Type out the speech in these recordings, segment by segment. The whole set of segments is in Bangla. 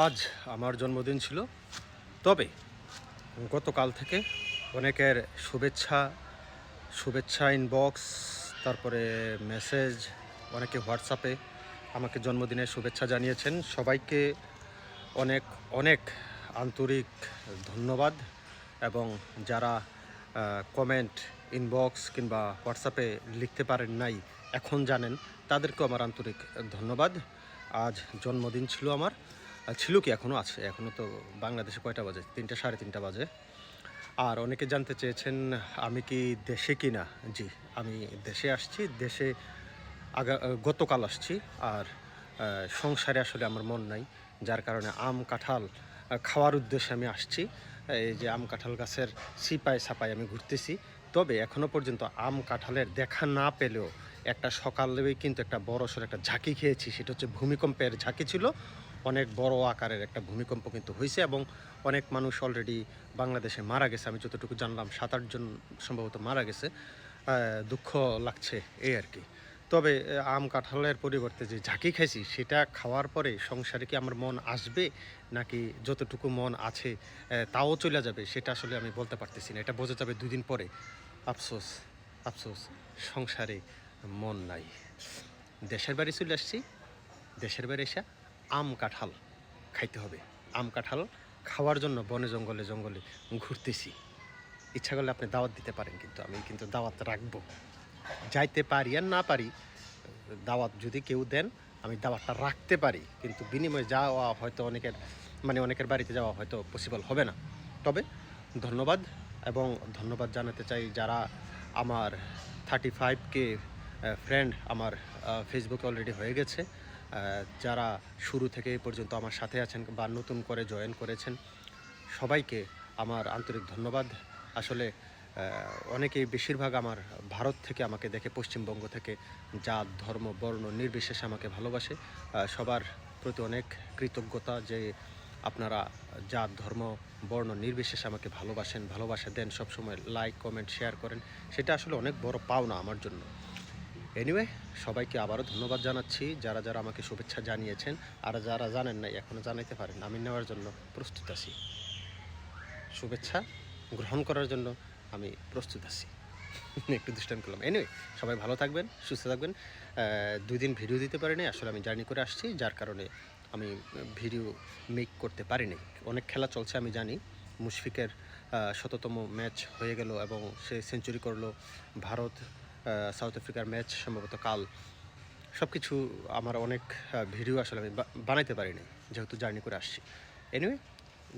আজ আমার জন্মদিন ছিল। তবে গতকাল থেকে অনেকের শুভেচ্ছা শুভেচ্ছা ইনবক্স তারপরে মেসেজ অনেকে হোয়াটসঅ্যাপে আমাকে জন্মদিনের শুভেচ্ছা জানিয়েছেন। সবাইকে অনেক অনেক আন্তরিক ধন্যবাদ এবং যারা কমেন্ট ইনবক্স কিংবা হোয়াটসঅ্যাপে লিখতে পারেন নাই, এখন জানেন, তাদেরকেও আমার আন্তরিক ধন্যবাদ। আজ জন্মদিন ছিল আমার। ছিল কি এখনও আছে। এখনও তো বাংলাদেশে কয়টা বাজে? তিনটা, সাড়ে তিনটা বাজে। আর অনেকে জানতে চেয়েছেন, আমি কি দেশে কি না জি, আমি দেশে আসছি। দেশে আগা, গতকাল আসছি। আর সংসারে আসলে আমার মন নাই। যার কারণে আম, কাঁঠাল খাওয়ার উদ্দেশ্যে আমি আসছি। এই যে আম, কাঁঠাল গাছের সিপাই সাপাই আমি ঘুরতেছি। তবে এখনও পর্যন্ত আম, কাঁঠালের দেখা না পেলেও একটা সকালেই কিন্তু একটা বড় সড় একটা ঝাঁকি খেয়েছি। সেটা হচ্ছে ভূমিকম্পের ঝাঁকি ছিল। অনেক বড় আকারের একটা ভূমিকম্প কিন্তু হয়েছে এবং অনেক মানুষ অলরেডি বাংলাদেশে মারা গেছে। আমি যতটুকু জানলাম সাত আটজন সম্ভবত মারা গেছে। দুঃখ লাগছে এই আর কি। তবে আম কাঁঠালের পরিবর্তে যে ঝাঁকি খাইছি, সেটা খাওয়ার পরে সংসারে কি আমার মন আসবে? নাকি যতটুকু মন আছে তাও চলে যাবে? সেটা আসলে আমি বলতে পারতেছি না। এটা বোঝা যাবে দুদিন পরে। আফসোস আফসোস। সংসারে মন নাই। দেশের বাড়ি চলে আসছি। দেশের বাড়ি এসে আম কাঁঠাল খাইতে হবে। আম কাঁঠাল খাওয়ার জন্য বনে জঙ্গলে জঙ্গলে ঘুরতেছি। ইচ্ছা করলে আপনি দাওয়াত দিতে পারেন কিন্তু, আমি কিন্তু দাওয়াত রাখব। যাইতে পারি আর না পারি, দাওয়াত যদি কেউ দেন, আমি দাওয়াতটা রাখতে পারি। কিন্তু বিনিময়ে যাওয়া হয়তো অনেকের মানে অনেকের বাড়িতে যাওয়া হয়তো পসিবল হবে না। তবে ধন্যবাদ এবং ধন্যবাদ জানাতে চাই যারা আমার থার্টি ফাইভকে ফ্রেন্ড আমার ফেসবুকে অলরেডি হয়ে গেছে। যারা শুরু থেকে এই পর্যন্ত আমার সাথে আছেন বা নতুন করে জয়েন করেছেন, সবাইকে আমার আন্তরিক ধন্যবাদ। আসলে অনেকেই বেশিরভাগ আমার ভারত থেকে আমাকে দেখে, পশ্চিমবঙ্গ থেকে জাত, ধর্ম, বর্ণ, নির্বিশেষে আমাকে ভালোবাসে। সবার প্রতি অনেক কৃতজ্ঞতা যে আপনারা জাত, ধর্ম, বর্ণ নির্বিশেষে আমাকে ভালোবাসেন, ভালোবাসা দেন, সবসময় লাইক কমেন্ট শেয়ার করেন। সেটা আসলে অনেক বড় পাওনা আমার জন্য। এনিওয়ে সবাইকে আবারও ধন্যবাদ জানাচ্ছি। যারা যারা আমাকে শুভেচ্ছা জানিয়েছেন, আর যারা জানেন নাই এখনও জানাইতে পারেন, আমি নেওয়ার জন্য প্রস্তুত আছি। শুভেচ্ছা গ্রহণ করার জন্য আমি প্রস্তুত আছি। একটু দুষ্টান করলাম। এনিওয়ে সবাই ভালো থাকবেন, সুস্থ থাকবেন। দুই দিন ভিডিও দিতে পারিনি, আসলে আমি জার্নি করে আসছি, যার কারণে আমি ভিডিও মেক করতে পারিনি। অনেক খেলা চলছে, আমি জানি। মুশফিকের শততম ম্যাচ হয়ে গেল এবং সে সেঞ্চুরি করল ভারত সাউথ আফ্রিকার ম্যাচ সম্ভবত কাল। সব কিছু আমার অনেক ভিডিও আসলে আমি বানাইতে পারিনি, যেহেতু জার্নি করে আসছি। এনিওয়ে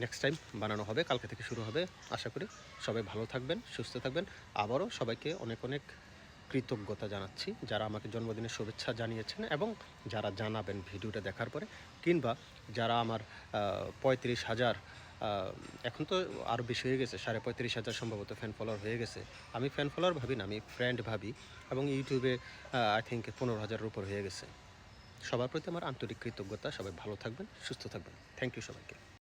নেক্সট টাইম বানানো হবে, কালকে থেকে শুরু হবে। আশা করি সবাই ভালো থাকবেন, সুস্থ থাকবেন। আবারও সবাইকে অনেক অনেক কৃতজ্ঞতা জানাচ্ছি, যারা আমাকে জন্মদিনের শুভেচ্ছা জানিয়েছেন এবং যারা জানাবেন ভিডিওটা দেখার পরে, কিংবা যারা আমার পঁয়ত্রিশ হাজার এখন তো আরও বেশি হয়ে গেছে, সাড়ে পঁয়ত্রিশ হাজার সম্ভবত ফ্যান ফলোয়ার হয়ে গেছে। আমি ফ্যান ফলোয়ার ভাবি না, আমি ফ্রেন্ড ভাবি এবং ইউটিউবে আই থিঙ্ক পনেরো হাজারের উপর হয়ে গেছে। সবার প্রতি আমার আন্তরিক কৃতজ্ঞতা, সবাই ভালো থাকবেন, সুস্থ থাকবেন। থ্যাংক ইউ সবাইকে।